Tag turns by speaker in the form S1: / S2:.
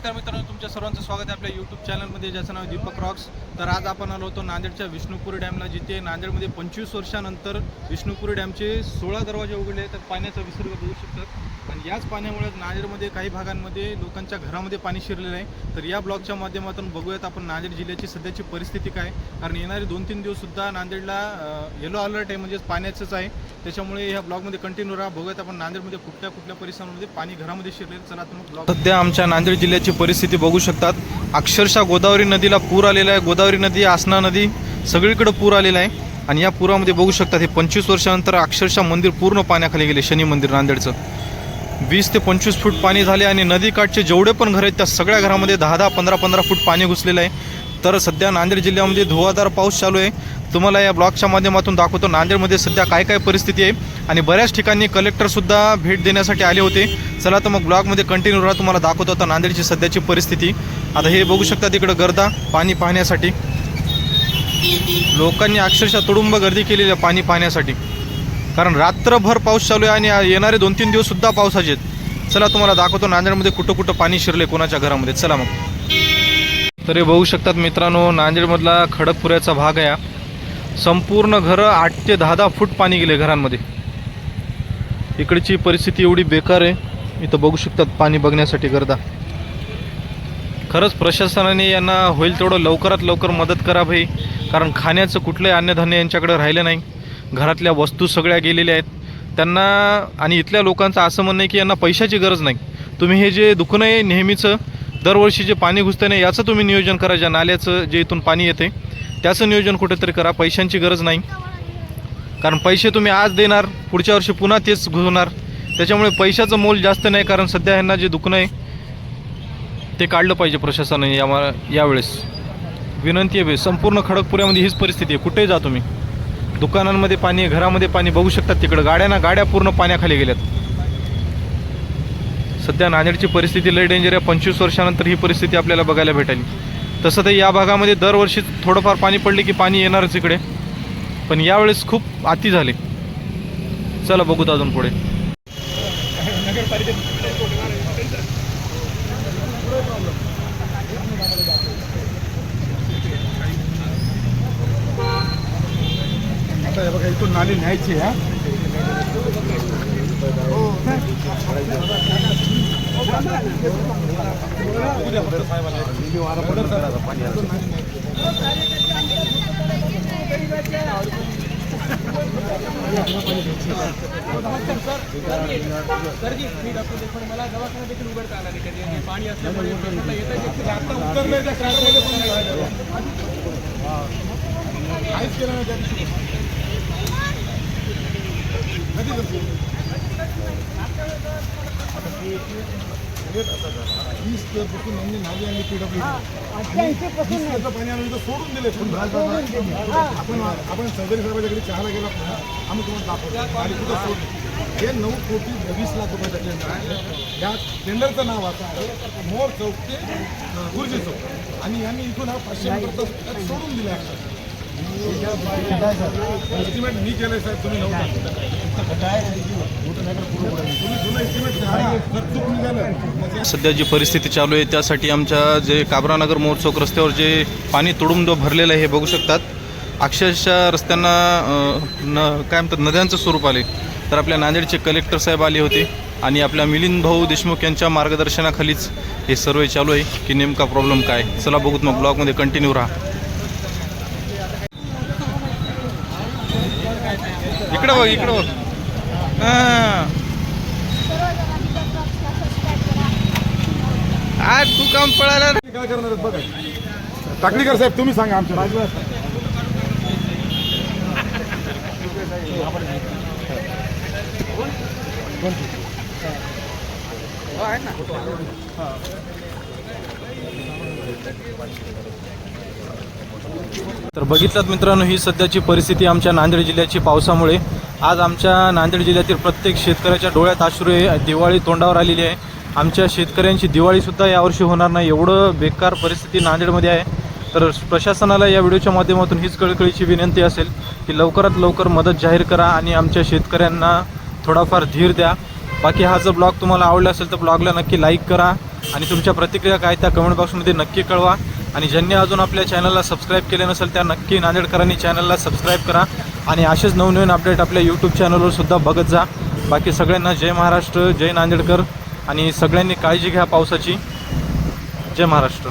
S1: नमस्कार मित्रांनो तुमच्या सर्वांचं स्वागत आहे आपल्या यूट्यूब चॅनलमध्ये ज्याचं नाव आहे दीपक रॉक्स. तर आज आपण आलो होतो नांदेडच्या विष्णुपुरी डॅमला जिथे नांदेडमध्ये पंचवीस वर्षानंतर विष्णुपुरी डॅमचे सोळा दरवाजे उघडले तर पाण्याचा विसर्ग बघू शकतात आणि याच पाण्यामुळे नांदेडमध्ये काही भागांमध्ये लोकांच्या घरामध्ये पाणी शिरलेलं आहे. तर या ब्लॉगच्या माध्यमातून बघूयात आपण नांदेड जिल्ह्याची सध्याची परिस्थिती काय. कारण येणारे दोन तीन दिवससुद्धा नांदेडला येलो अलर्ट आहे म्हणजेच पाण्याचंच आहे. त्याच्यामुळे ह्या ब्लॉगमध्ये कंटिन्यू राहा. बघूयात आपण नांदेडमध्ये कुठल्या कुठल्या परिसरामध्ये पाणी घरामध्ये शिरलेलं चला तर मग ब्लॉग सध्या आमच्या नांदेड जिल्ह्याची परिस्थिती बघू शकतात. अक्षरशः गोदावरी नदीला पूर आलेला आहे. गोदावरी नदी आसना नदी सगळीकडे पूर आलेला आहे. आणि या पुरामध्ये बघू शकतात हे पंचवीस वर्षानंतर अक्षरशः मंदिर पूर्ण पाण्याखाली गेले शनी मंदिर नांदेडचं. वीस ते पंचवीस फूट पाणी झाले आणि नदीकाठचे जेवढे पण घर आहेत त्या सगळ्या घरामध्ये दहा दहा पंधरा पंधरा फूट पाणी घुसलेलं आहे. तर सध्या नांदेड जिल्ह्यामध्ये धुवाधार पाऊस चालू आहे. तुम्हाला या ब्लॉगच्या माध्यमातून दाखवतो नांदेडमध्ये सध्या काय काय परिस्थिती आहे. आणि बऱ्याच ठिकाणी कलेक्टरसुद्धा भेट देण्यासाठी आले होते. चला तर मग ब्लॉगमध्ये कंटिन्यू राहा तुम्हाला दाखवतो आता नांदेडची सध्याची परिस्थिती. आता हे बघू शकता तिकडं गर्दा पाणी पाहण्यासाठी. लोकांनी अक्षरशः तुडुंब गर्दी केलेली आहे पाणी पाहण्यासाठी. कारण रात्रभर पाऊस चालू आहे आणि येणारे दोन तीन दिवससुद्धा पावसाचे आहेत. चला तुम्हाला दाखवतो नांदेडमध्ये कुठं कुठं पाणी शिरले कोणाच्या घरामध्ये. चला मग. तर हे बघू शकतात मित्रांनो नांदेडमधला खडकपुऱ्याचा भाग आहे संपूर्ण घरं आठ ते दहा दहा फूट पाणी गेले घरांमध्ये. इकडची परिस्थिती एवढी बेकार आहे. इथं बघू शकतात पाणी बघण्यासाठी गर्दा. खरंच प्रशासनाने यांना होईल तेवढं लवकरात लवकर मदत करा भाई. कारण खाण्याचं कुठलंही अन्नधान्य यांच्याकडे राहिलं नाही. घरातल्या वस्तू सगळ्या गेलेल्या आहेत. त्यांना आणि इथल्या लोकांचं असं म्हणणं आहे की यांना पैशाची गरज नाही. तुम्ही हे जे दुखणं आहे नेहमीचं दरवर्षी जे पाणी घुसतं नाही याचं तुम्ही नियोजन करा ज्या नाल्याचं जे इथून पाणी येते त्याचं नियोजन कुठेतरी करा पैशांची गरज नाही. कारण पैसे तुम्ही आज देणार पुढच्या वर्षी पुन्हा तेच घुसणार त्याच्यामुळे पैशाचं मोल जास्त नाही कारण सध्या ह्यांना जे दुखणं आहे ते काढलं पाहिजे प्रशासनाने या यावेळेस. विनंती आहे बे संपूर्ण खडकपुऱ्यामध्ये हीच परिस्थिती आहे. कुठेही जा तुम्ही. दुकानांमध्ये पाणी आहे घरामध्ये पाणी बघू शकतात तिकडं. गाड्यांना गाड्या पूर्ण पाण्याखाली गेल्यात. सध्या नांदेडची परिस्थिती लय डेंजर आहे. पंचवीस वर्षानंतर ही परिस्थिती आपल्याला बघायला भेटेल. तसं तर या भागामध्ये दरवर्षी थोडंफार पाणी पडले की पाणी येणारच इकडे. पण यावेळेस खूप अति झाले. चला बघूत अजून पुढे.
S2: आता बघा इथून नाली न्यायची हा. मला उतरलंय देखील क्रॅकमध्ये पण नाही राहिलं. काहीच केलं नाही त्या दिवशी. कधी करतो? वीस नाली आणि दिवसाचं पाणी इथं सोडून दिले आपण आपण सदरी साहेबाच्याकडे चहाला गेला आम्ही तुम्हाला दाखवतो आणि कुठं सोडली हे नऊ कोटी वीस लाख रुपयाचं टेंडर आहे या टेंडरचं नाव आता आहे मोर चौक ते गुरुजी चौक आणि यांनी इथून हा पाचशे मीटर सोडून दिला एस्टिमेट मी केलंय साहेब तुम्ही नव्हता
S1: सध्या जी परिस्थिती चालू आहे त्यासाठी आमच्या जे काबरानगर महोत्सव रस्त्यावर जे पाणी तुडुंब भरलेलं आहे हे बघू शकतात. अक्षरशः रस्त्यांना न काय म्हणतात नद्यांचं स्वरूप आले. तर आपल्या नांदेडचे कलेक्टर साहेब आले होते आणि आपल्या मिलिंद भाऊ देशमुख यांच्या मार्गदर्शनाखालीच हे सर्व चालू आहे की नेमका प्रॉब्लेम काय. चला बघूत मग ब्लॉगमध्ये कंटिन्यू राहा. इकडं बघ इकडं बघ. आज तू काम पळाला
S2: काय करणार बघा. साहेब तुम्ही सांगा आमच्या बाजूला
S1: तर बघितलात मित्रांनो ही सध्याची परिस्थिती आमच्या नांदेड जिल्ह्याची पावसामुळे. आज आमच्या नांदेड जिल्ह्यातील प्रत्येक शेतकऱ्याच्या डोळ्यात आश्रू दिवाळी तोंडावर आलेली आहे. आमच्या शेतकऱ्यांची दिवाळीसुद्धा यावर्षी होणार नाही एवढं बेकार परिस्थिती नांदेडमध्ये आहे. तर प्रशासनाला या व्हिडिओच्या माध्यमातून हीच कळकळीची विनंती असेल की लवकरात लवकर मदत जाहीर करा आणि आमच्या शेतकऱ्यांना थोडाफार धीर द्या. बाकी हा जर ब्लॉग तुम्हाला आवडला असेल तर ब्लॉगला नक्की लाईक करा आणि तुमच्या प्रतिक्रिया काय त्या कमेंट बॉक्समध्ये नक्की कळवा. आणि ज्यांनी अजून आपल्या चॅनलला सबस्क्राईब केले नसेल त्या नक्की नांदेडकरांनी चॅनलला सबस्क्राईब करा. आणि असेच नवनवीन अपडेट आपल्या यूट्यूब चॅनलवर सुद्धा बघत जा. बाकी सगळ्यांना जय महाराष्ट्र जय नांदेडकर. आणि सगळ्यांनी काळजी घ्या पावसाची. जय महाराष्ट्र.